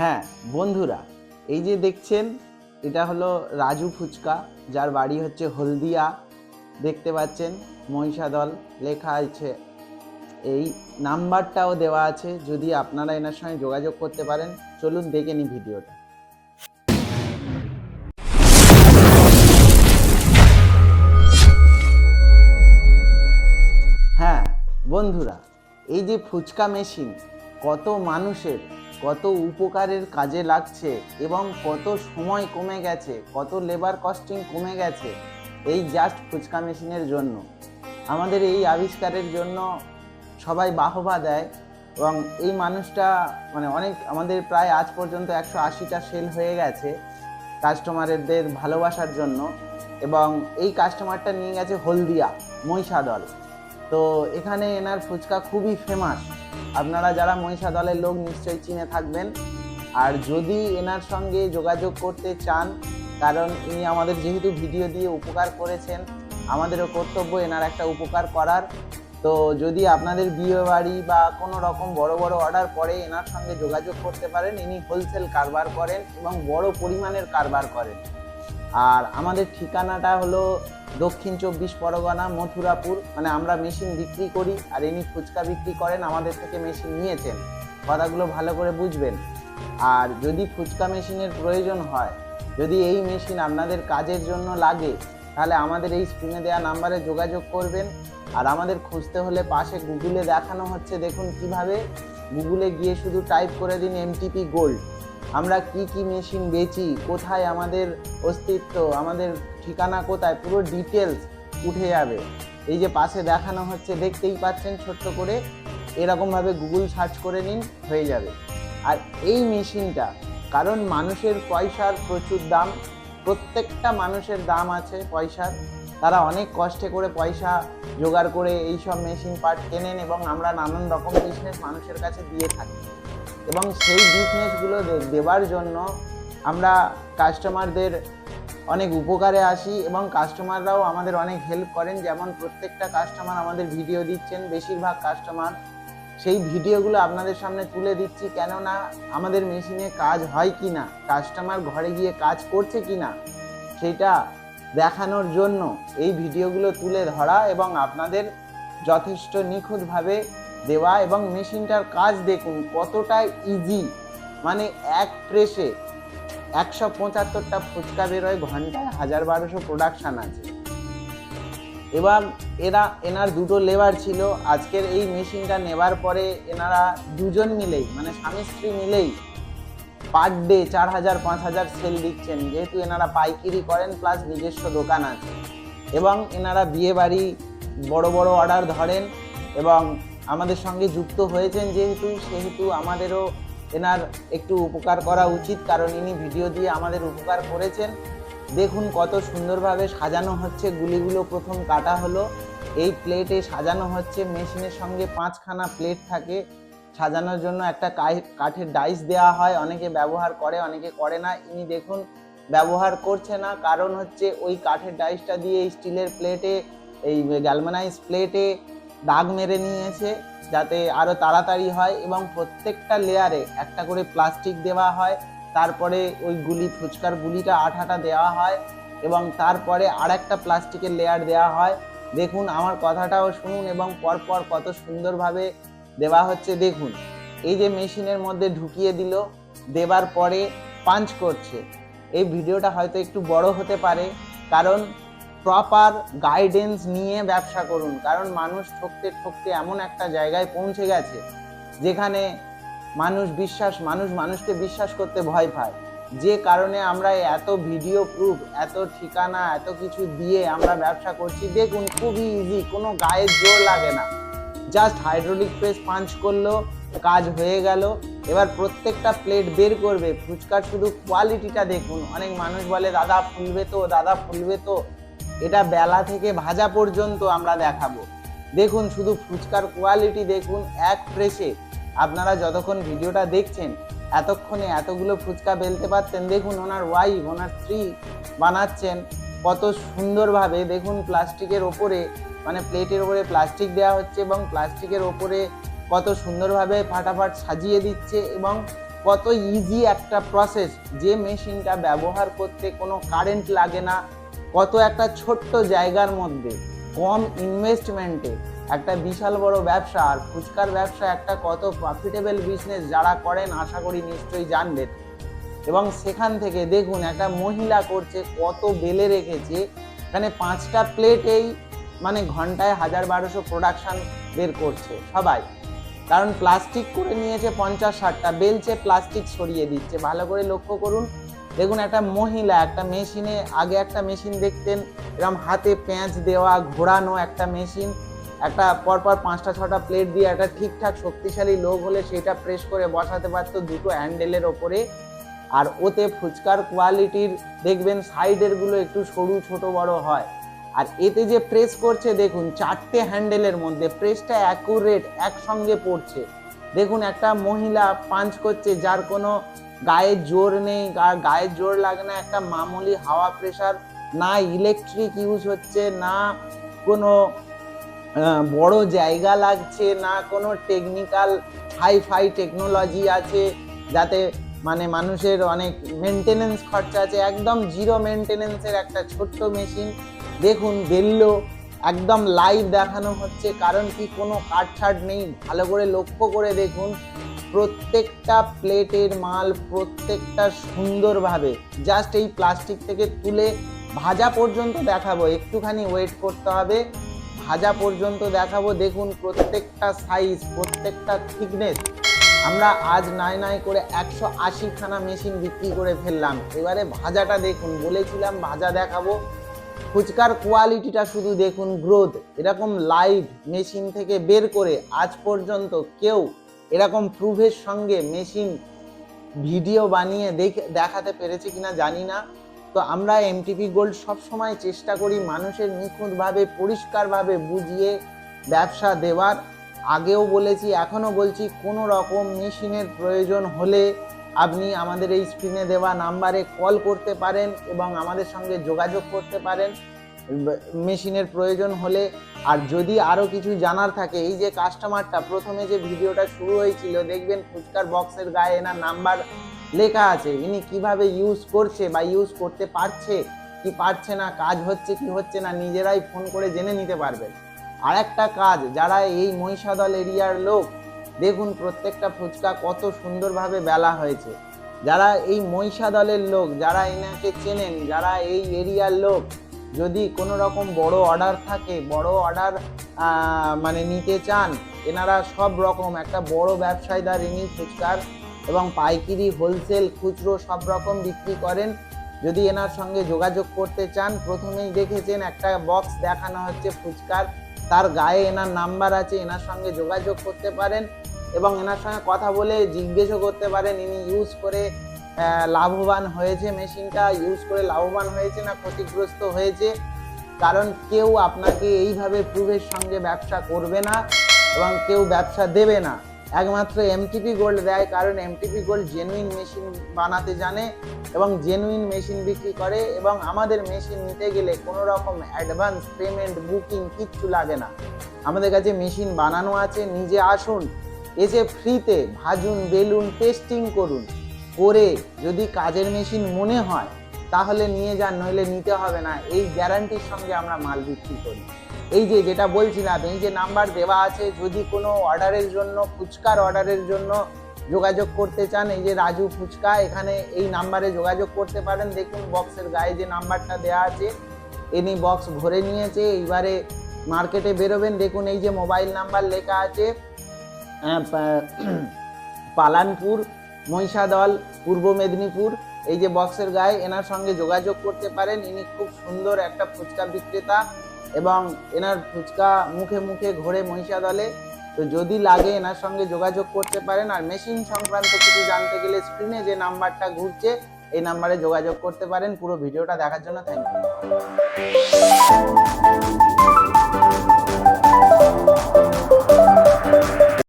হ্যাঁ বন্ধুরা, এই যে দেখছেন, এটা হলো রাজু ফুচকা, যার বাড়ি হচ্ছে হলদিয়া। দেখতে পাচ্ছেন, মহিষাদল লেখা আছে। এই নাম্বারটাও দেওয়া আছে, যদি আপনারা এনার সঙ্গে যোগাযোগ করতে পারেন, চলুন দেখে নিই ভিডিওটা। হ্যাঁ বন্ধুরা, এই যে ফুচকা মেশিন, কত মানুষের কত উপকারের কাজে লাগছে এবং কত সময় কমে গেছে, কত লেবার কস্টিং কমে গেছে, এই জাস্ট ফুচকা মেশিনের জন্য। আমাদের এই আবিষ্কারের জন্য সবাই বাহবা দেয় এবং এই মানুষটা মানে অনেক, আমাদের প্রায় আজ পর্যন্ত একশো আশিটা সেল হয়ে গেছে কাস্টমারদের ভালোবাসার জন্য এবং এই কাস্টমারটা নিয়ে গেছে হলদিয়া, মহিষাদল। তো এখানে এনার ফুচকা খুবই ফেমাস আপনারা যারা মহিষা দলের লোক নিশ্চয়ই চিনে থাকবেন। আর যদি এনার সঙ্গে যোগাযোগ করতে চান, কারণ ইনি আমাদের যেহেতু ভিডিও দিয়ে উপকার করেছেন, আমাদেরও কর্তব্য এনার একটা উপকার করার। তো যদি আপনাদের বিয়ে বাড়ি বা কোনো রকম বড় বড় অর্ডার পরে এনার সঙ্গে যোগাযোগ করতে পারেন, ইনি হোলসেল কারবার করেন এবং বড় পরিমাণের কারবার করেন। আর আমাদের ঠিকানাটা হলো দক্ষিণ চব্বিশ পরগনা, মথুরাপুর মানে আমরা মেশিন বিক্রি করি আর ইনি ফুচকা বিক্রি করেন, আমাদের থেকে মেশিন নিয়েছেন। কথাগুলো ভালো করে বুঝবেন। আর যদি ফুচকা মেশিনের প্রয়োজন হয়, যদি এই মেশিন আপনাদের কাজের জন্য লাগে, তাহলে আমাদের এই স্ক্রিনে দেওয়া নাম্বারে যোগাযোগ করবেন। আর আমাদের খুঁজতে হলে পাশে গুগলে দেখানো হচ্ছে, দেখুন কীভাবে গুগলে গিয়ে শুধু টাইপ করে দিন এমটিপি গোল্ড আমরা কি কি মেশিন বেচি, কোথায় আমাদের অস্তিত্ব, আমাদের ঠিকানা কোথায়, পুরো ডিটেলস উঠে যাবে। এই যে পাশে দেখানো হচ্ছে, দেখতেই পাচ্ছেন ছোট্ট করে, এরকমভাবে গুগল সার্চ করে নিন, হয়ে যাবে। আর এই মেশিনটা, কারণ মানুষের পয়সার প্রচুর দাম, প্রত্যেকটা মানুষের দাম আছে পয়সার। তারা অনেক কষ্টে করে পয়সা জোগাড় করে এই সব মেশিন পার্ট কেনেন এবং আমরা নানান রকম বিজনেস মানুষের কাছে দিয়ে থাকি। এবং সেই বিজনেসগুলো দেওয়ার জন্য আমরা কাস্টমারদের অনেক উপকারে আসি এবং কাস্টমাররাও আমাদের অনেক হেল্প করেন। যেমন প্রত্যেকটা কাস্টমার আমাদের ভিডিও দিচ্ছেন, বেশিরভাগ কাস্টমার সেই ভিডিওগুলো আপনাদের সামনে তুলে দিচ্ছি। কেননা আমাদের মেশিনে কাজ হয় কি না কাস্টমার ঘরে গিয়ে কাজ করছে কি না, সেটা দেখানোর জন্য এই ভিডিওগুলো তুলে ধরা এবং আপনাদের যথেষ্ট নিখুঁতভাবে দেওয়া এবং মেশিনটার কাজ দেখুন কতটা ইজি মানে এক প্রেসে একশো পঁচাত্তরটা ফুচকা বেরোয়, ঘন্টায় হাজার বারোশো প্রোডাকশান আছে। এবার এরা, এনার দুটো লেবার ছিল। আজকের এই মেশিনটা নেবার পরে এনারা দুজন মিলেই মানে স্বামী স্ত্রী মিলেই পার ডে চার হাজার, পাঁচ হাজার সেল দিচ্ছেন। যেহেতু এনারা পাইকিরি করেন প্লাস নিজস্ব দোকান আছে। এবং এনারা বিয়ে বাড়ি বড় বড় অর্ডার ধরেন এবং আমাদের সঙ্গে যুক্ত হয়েছেন যেহেতু, সেহেতু আমাদেরও এনার একটু উপকার করা উচিত, কারণ ইনি ভিডিও দিয়ে আমাদের উপকার করেছেন। দেখুন কত সুন্দরভাবে সাজানো হচ্ছে, গুলিগুলো প্রথম কাটা হলো। এই প্লেটে সাজানো হচ্ছে, মেশিনের সঙ্গে পাঁচখানা প্লেট থাকে। সাজানোর জন্য একটা কাঠের ডাইস দেওয়া হয়, অনেকে ব্যবহার করে, অনেকে করে না। ইনি দেখুন ব্যবহার করছে না, কারণ হচ্ছে ওই কাঠের ডাইসটা দিয়ে স্টিলের প্লেটে, এই গ্যালমানাইজ প্লেটে দাগ মেরে নিয়েছে যাতে আরও তাড়াতাড়ি হয় এবং প্রত্যেকটা লেয়ারে একটা করে প্লাস্টিক দেওয়া হয়। তারপরে ওই গুলি, ফুচকার গুলিটা আঠাটা দেওয়া হয় এবং তারপরে আর একটা প্লাস্টিকের লেয়ার দেওয়া হয়। দেখুন, আমার কথাটাও শুনুন এবং পরপর কত সুন্দরভাবে দেওয়া হচ্ছে দেখুন। এই যে মেশিনের মধ্যে ঢুকিয়ে দিল, দেবার পরে পাঞ্চ করছে। এই ভিডিওটা হয়তো একটু বড় হতে পারে, কারণ প্রপার গাইডেন্স নিয়ে ব্যবসা করুন। কারণ মানুষ ঠকতে ঠকতে এমন একটা জায়গায় পৌঁছে গেছে, যেখানে মানুষ বিশ্বাস, মানুষ মানুষকে বিশ্বাস করতে ভয় পায়। যে কারণে আমরা এত ভিডিও প্রুফ এত ঠিকানা, এত কিছু দিয়ে আমরা ব্যবসা করছি, দেখুন খুবই ইজি কোনো গায়ের জোর লাগে না। জাস্ট হাইড্রোলিক প্রেস পাঞ্চ করল, কাজ হয়ে গেল। এবার প্রত্যেকটা প্লেট বের করবে ফুচকার শুধু কোয়ালিটিটা দেখুন। অনেক মানুষ বলে, দাদা ফুলবে তো, দাদা ফুলবে তো। এটা বেলা থেকে ভাজা পর্যন্ত আমরা দেখাবো। দেখুন, শুধু ফুচকার কোয়ালিটি দেখুন, এক প্রেসে আপনারা যতক্ষণ ভিডিওটা দেখছেন, এতক্ষণে এতগুলো ফুচকা বেলতে পারতেন দেখুন ওনার ওয়াইফ ওনার স্ত্রী বানাচ্ছেন, কত সুন্দরভাবে। দেখুন, প্লাস্টিকের ওপরে মানে প্লেটের ওপরে প্লাস্টিক দেওয়া হচ্ছে এবং প্লাস্টিকের ওপরে কত সুন্দরভাবে ফাটাফাট সাজিয়ে দিচ্ছে এবং কত ইজি একটা প্রসেস যে মেশিনটা ব্যবহার করতে কোনো কারেন্ট লাগে না। কত একটা ছোট্ট জায়গার মধ্যে, কম ইনভেস্টমেন্টে একটা বিশাল বড় ব্যবসা আর ফুচকার ব্যবসা একটা কত প্রফিটেবল বিজনেস যারা করেন আশা করি নিশ্চয়ই জানবেন। এবং সেখান থেকে দেখুন একটা মহিলা করছে কত বেলে রেখেছে, এখানে পাঁচটা প্লেটেই মানে ঘন্টায় হাজার বারোশো প্রোডাকশান বের করছে সবাই। কারণ প্লাস্টিক করে নিয়েছে পঞ্চাশ ষাটটা, বেলছে প্লাস্টিক সরিয়ে দিচ্ছে। ভালো করে লক্ষ্য করুন দেখুন, একটা মহিলা একটা মেশিনে, আগে একটা মেশিন দেখতেন এরকম হাতে পেঁয়াজ দেওয়া, ঘোরানো একটা মেশিন, একটা পরপর পাঁচটা, ছটা প্লেট দিয়ে একটা ঠিকঠাক শক্তিশালী লোক হলে সেটা প্রেস করে বসাতে পারতো দুটো হ্যান্ডেলের ওপরে। আর ওতে ফুচকার কোয়ালিটির দেখবেন সাইডেরগুলো একটু সরু, ছোট, বড় হয়। আর এতে যে প্রেস করছে, দেখুন, চারটে হ্যান্ডেলের মধ্যে প্রেসটা অ্যাকুরেট একসঙ্গে পড়ছে। দেখুন, একটা মহিলা পাঞ্চ করছে, যার কোনো গায়ে জোর নেই, গা- গায়ে জোর লাগে না, একটা মামুলি হাওয়া প্রেশার না ইলেকট্রিক ইউজ হচ্ছে, না কোনো বড় জায়গা লাগছে, না কোনো টেকনিক্যাল হাই ফাই টেকনোলজি আছে, যাতে মানে মানুষের অনেক মেনটেনেন্স খরচা আছে, একদম জিরো মেনটেনেন্সের একটা ছোট্ট মেশিন দেখুন, বেললো, একদম লাইভ দেখানো হচ্ছে, কারণ কি কোনো কাটছাট নেই, ভালো করে লক্ষ্য করে দেখুন। প্রত্যেকটা প্লেটের মাল প্রত্যেকটা সুন্দরভাবে জাস্ট এই প্লাস্টিক থেকে তুলে ভাজা পর্যন্ত দেখাবো। একটুখানি ওয়েট করতে হবে। ভাজা পর্যন্ত দেখাবো। দেখুন প্রত্যেকটা সাইজ প্রত্যেকটা থিকনেস আমরা আজ নাই নাই করে একশো আশিখানা মেশিন বিক্রি করে ফেললাম। এবারে ভাজাটা দেখুন। বলেছিলাম ভাজা দেখাবো। ফুচকার কোয়ালিটিটা শুধু দেখুন গ্রোথ এরকম লাইভ মেশিন থেকে বের করে আজ পর্যন্ত কেউ এরকম প্রুফের সঙ্গে মেশিন ভিডিও বানিয়ে দেখে, দেখাতে পেরেছে কিনা জানি না। তো আমরা এমটিপি গোল্ড সবসময় চেষ্টা করি মানুষের নিখুঁতভাবে, পরিষ্কারভাবে বুঝিয়ে ব্যবসা দেওয়ার। আগেও বলেছি, এখনও বলছি, কোনো রকম মেশিনের প্রয়োজন হলে আপনি আমাদের এই স্ক্রিনে দেওয়া নাম্বারে কল করতে পারেন এবং আমাদের সঙ্গে যোগাযোগ করতে পারেন। মেশিনের প্রয়োজন হলে, আর যদি আরও কিছু জানার থাকে, এই যে কাস্টমারটা প্রথমে যে ভিডিওটা শুরু হয়েছিল, দেখবেন ফুচকার বক্সের গায়ে এনার নাম্বার লেখা আছে। ইনি কীভাবে ইউজ করছে বা ইউজ করতে পারছে, কি পারছে না, কাজ হচ্ছে কি হচ্ছে না, নিজেরাই ফোন করে জেনে নিতে পারবেন। আর একটা কাজ, যারা এই মহিষাদল এরিয়ার লোক, দেখুন প্রত্যেকটা ফুচকা কত সুন্দরভাবে বেলা হয়েছে। যারা এই মহিষাদলের লোক, যারা এনাকে চেনেন, যারা এই এরিয়ার লোক যদি কোনো রকম বড় অর্ডার থাকে, বড় অর্ডার মানে নিতে চান, এনারা সব রকম একটা বড় ব্যবসায়ীদার ইনি ফুচকার এবং পাইকিরি, হোলসেল, খুচরো সব রকম বিক্রি করেন। যদি এনার সঙ্গে যোগাযোগ করতে চান, প্রথমেই দেখেছেন একটা বক্স দেখানো হচ্ছে ফুচকার। তার গায়ে এনার নাম্বার আছে, এনার সঙ্গে যোগাযোগ করতে পারেন এবং এনার সঙ্গে কথা বলে জিজ্ঞেসও করতে পারেন। ইনি ইউজ করে লাভবান হয়েছে মেশিনটা ইউজ করে লাভবান হয়েছে না ক্ষতিগ্রস্ত হয়েছে, কারণ কেউ আপনাকে এইভাবে প্রুফের সঙ্গে ব্যবসা করবে না এবং কেউ ব্যবসা দেবে না। একমাত্র এমটিপি গোল্ড দেয়, কারণ এমটিপি গোল্ড জেনুইন মেশিন বানাতে জানে এবং জেনুইন মেশিন বিক্রি করে এবং আমাদের মেশিন নিতে গেলে কোনো রকম অ্যাডভান্স পেমেন্ট বুকিং কিচ্ছু লাগে না। আমাদের কাছে মেশিন বানানো আছে, নিজে আসুন, এসে ফ্রিতে ভাজুন, বেলুন টেস্টিং করুন। করে যদি কাজের মেশিন মনে হয়, তাহলে নিয়ে যান, নইলে নিতে হবে না। এই গ্যারান্টির সঙ্গে আমরা মাল বিক্রি করি। এই যে যেটা বলছিলাম, এই যে নাম্বার দেওয়া আছে, যদি কোনো অর্ডারের জন্য, ফুচকার অর্ডারের জন্য যোগাযোগ করতে চান, এই যে রাজু ফুচকা, এখানে এই নাম্বারে যোগাযোগ করতে পারেন। দেখুন বক্সের গায়ে যে নাম্বারটা দেওয়া আছে, এনি বক্স ভরে নিয়েছে, এইবারে মার্কেটে বেরোবেন। দেখুন এই যে মোবাইল নাম্বার লেখা আছে পালানপুর মহিষাদল, পূর্ব মেদিনীপুর, এই যে বক্সের গায়ে এনার সঙ্গে যোগাযোগ করতে পারেন। ইনি খুব সুন্দর একটা ফুচকা বিক্রেতা এবং এনার ফুচকা মুখে মুখে ঘোরে মহিষাদলে। তো যদি লাগে এনার সঙ্গে যোগাযোগ করতে পারেন। আর মেশিন সংক্রান্ত কিছু জানতে গেলে স্ক্রিনে যে নাম্বারটা ঘুরছে, এই নাম্বারে যোগাযোগ করতে পারেন। পুরো ভিডিওটা দেখার জন্য থ্যাংক ইউ